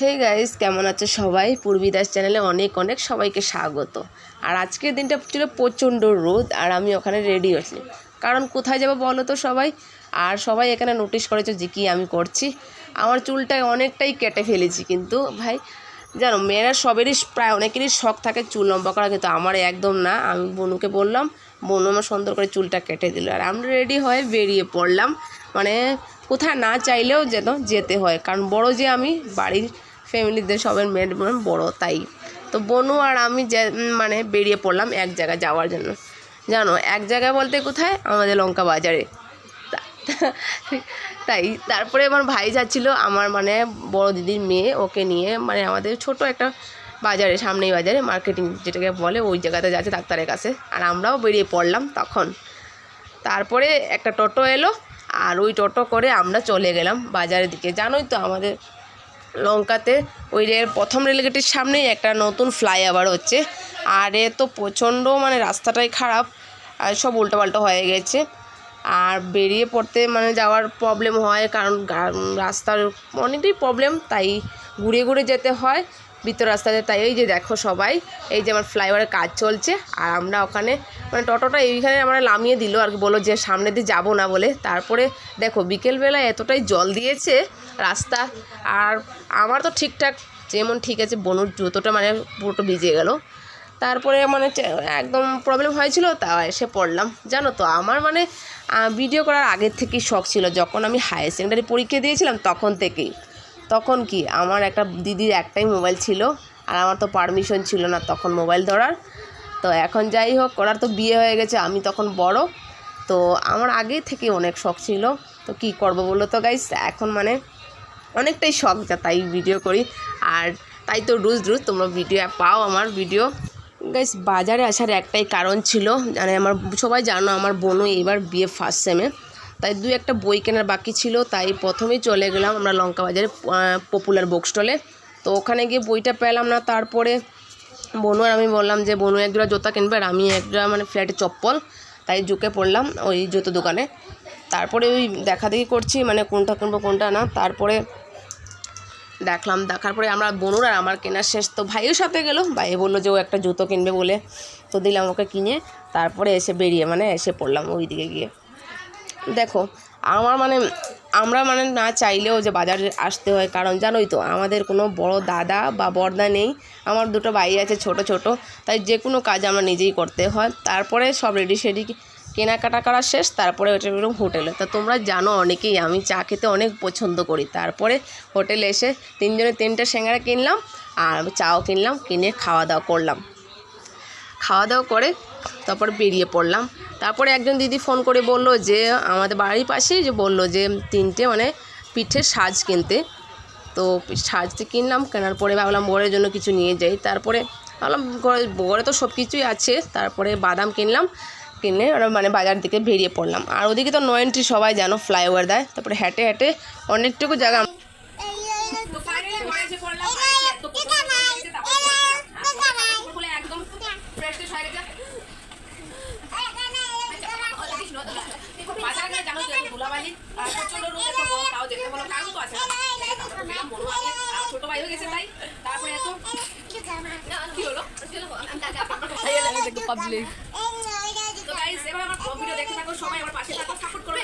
Hey guys কেমন আছে সবাই? পূর্বী দাস চ্যানেলে অনেক অনেক সবাইকে স্বাগত। আর আজকের দিনটা ছিল প্রচণ্ড রোদ আর আমি ওখানে রেডি আছি কারণ কোথায় যাব বলো তো সবাই? আর সবাই এখানে নোটিশ করেছে যে কি আমি করছি। আমার চুলটা অনেকটাই কেটে ফেলেছি কিন্তু ভাই, জানো, মেয়েরা সবেরই প্রায় অনেকেরই শখ থাকে চুল লম্বা করা কিন্তু আমার একদম না। আমি বনুকে বললাম, বনু আমার সুন্দর করে চুলটা কেটে দিল। আর আমরা রেডি হয়ে বেরিয়ে পড়লাম। মানে কোথায় না চাইলেও যেন যেতে হয়। কারণ বড় যে আমি, বাড়ির ফ্যামিলিদের সবের মেয়ের বড়, তাই। তো বনু আর আমি যে মানে বেরিয়ে পড়লাম এক জায়গায় যাওয়ার জন্য। জানো, এক জায়গায় বলতে কোথায়? আমাদের লঙ্কা বাজারে। তাই, তারপরে আমার ভাই যাচ্ছিল, আমার মানে বড় দিদির মেয়ে, ওকে নিয়ে মানে আমাদের ছোট একটা বাজারে, সামনেই বাজারে মার্কেটিং যেটাকে বলে, ওই জায়গাতে যাচ্ছে ডাক্তারের কাছে। আর আমরাও বেরিয়ে পড়লাম তখন। তারপরে একটা টোটো এলো আর ওই টোটো করে আমরা চলে গেলাম বাজারের দিকে। জানোই তো আমাদের লঙ্কাতে ওই রেল, প্রথম রেলগেটের সামনেই একটা নতুন ফ্লাইওভার হচ্ছে। আর এ তো প্রচণ্ড মানে রাস্তাটাই খারাপ, আর সব উল্টোপাল্টো হয়ে গেছে। আর বেরিয়ে পড়তে মানে যাওয়ার প্রবলেম হয়, কারণ রাস্তার অনেকটাই প্রবলেম তাই ঘুরে ঘুরে যেতে হয়। ভিতর রাস্তাতে, তাই এই যে দেখো সবাই, এই যে আমার ফ্লাইওভারের কাজ চলছে, আর আমরা ওখানে মানে টোটোটা এইখানে আমরা নামিয়ে দিল, আর কি বলল যে সামনে দিয়ে যাব না বলে। তারপরে দেখো বিকেলবেলা এতটাই জল দিয়েছে রাস্তা, আর আমার তো ঠিকঠাক যেমন ঠিক আছে, বনুর জুতোটা মানে পুরোটা ভিজে গেল। তারপরে মানে একদম প্রবলেম হয়েছিল তা এসে পড়লাম। জানো তো, আমার মানে ভিডিও করার আগের থেকেই শখ ছিল, যখন আমি হায়ার সেকেন্ডারি পরীক্ষা দিয়েছিলাম তখন থেকেই। তখন কি, আমার একটা দিদির একটাই মোবাইল ছিল আর আমার তো পারমিশন ছিল না তখন মোবাইল ধরার। তো এখন যাই হোক ওরার তো বিয়ে হয়ে গেছে, আমি তখন বড়। তো আমার আগে থেকে অনেক শখ ছিল। তো কি করব বলো তো গাইস এখন মানে অনেকটাই শখ যা, তাই ভিডিও করি। আর তাই তো রোজ রোজ তোমরা ভিডিও পাও আমার ভিডিও গাইস বাজারে আসার একটাই কারণ ছিল মানে আমার সবাই জানো আমার বোনও এবার বিয়ে ফার্স্ট সেমে তাই দু একটা বই কেনার বাকি ছিল, তাই প্রথমেই চলে গেলাম আমরা লঙ্কা বাজারে পপুলার বুক স্টলে তো ওখানে গিয়ে বইটা পেলাম না, তারপরে বনু আর আমি বললাম যে, বনু এক জোড়া জুতা কিনবে আর আমি এক জোড়া মানে ফ্ল্যাটে চপ্পল। তাই ঝুঁকে পড়লাম ওই জুতো দোকানে। তারপরে ওই দেখা দেখি করছি মানে কোনটা কিনবো, কোনটা না। তারপরে দেখলাম, দেখার পরে আমরা বনুর আর আমার কেনা শেষ, তো ভাইও সাথে গেলো। ভাই বলল যে, ও একটা জুতো কিনবে বলে। তো দিলাম ওকে কিনে, তারপরে এসে বেরিয়ে মানে এসে পড়লাম ওই দিকে গিয়ে। দেখো, আমার মানে আমরা মানে না চাইলেও যে বাজারে আসতে হয়, কারণ জানোই তো আমাদের কোনো বড় দাদা বা বড়দা নেই। আমার দুটো ভাই আছে, ছোট ছোট। তাই যে কোনো কাজ আমরা নিজেই করতে হয়। তারপরে সব রেডি সেডি কেনাকাটা করা শেষ, তারপরে ওটা বেরোম হোটেলে। তা তোমরা জানো অনেকেই, আমি চা খেতে অনেক পছন্দ করি। তারপরে হোটেলে এসে তিনজনে তিনটে সিঙ্গারা কিনলাম, আর চাও কিনলাম, কিনে খাওয়া দাওয়া করলাম। খাওয়া দাওয়া করে তারপর বেরিয়ে পড়লাম। তারপরে একজন দিদি ফোন করে বলল যে, আমাদের বাড়ির পাশেই যে বলল যে, তিনটে মানে পিঠের সাজ কিনতে। তো সাজতে কিনলাম, কেনার পরে ভাবলাম বরের জন্য কিছু নিয়ে যাই। তারপরে ভাবলাম ঘরে তো সব কিছুই আছে। তারপরে বাদাম কিনলাম, কিনে ওরা মানে বাজার দিকে বেরিয়ে পড়লাম। আর ওদিকে তো নয়নটি সবাই জানো, ফ্লাইওভার দেয়। তারপরে হেঁটে হেঁটে অনেকটুকু জায়গা দোকানে ঘরে এসে পড়লাম বাড়িতে এত কোথাও হয়েছে তারপর পড়লাম আর কাপড় খুলে একদম ফ্রেশ ট্রেশ হয়ে গেছে বাজারে গেলে জানো তো একটু ধুলাবালি আর প্রচণ্ড তাও দেখতে বলো কারণ তো আছে না আমি ছোট ভাই হয়ে গেছে তাই তারপরে এত কি হলো? পাবলিক তো গাইস এবার আমার ভিডিও দেখতে থাকো সবাই আমার পাশে থাকো সাপোর্ট করো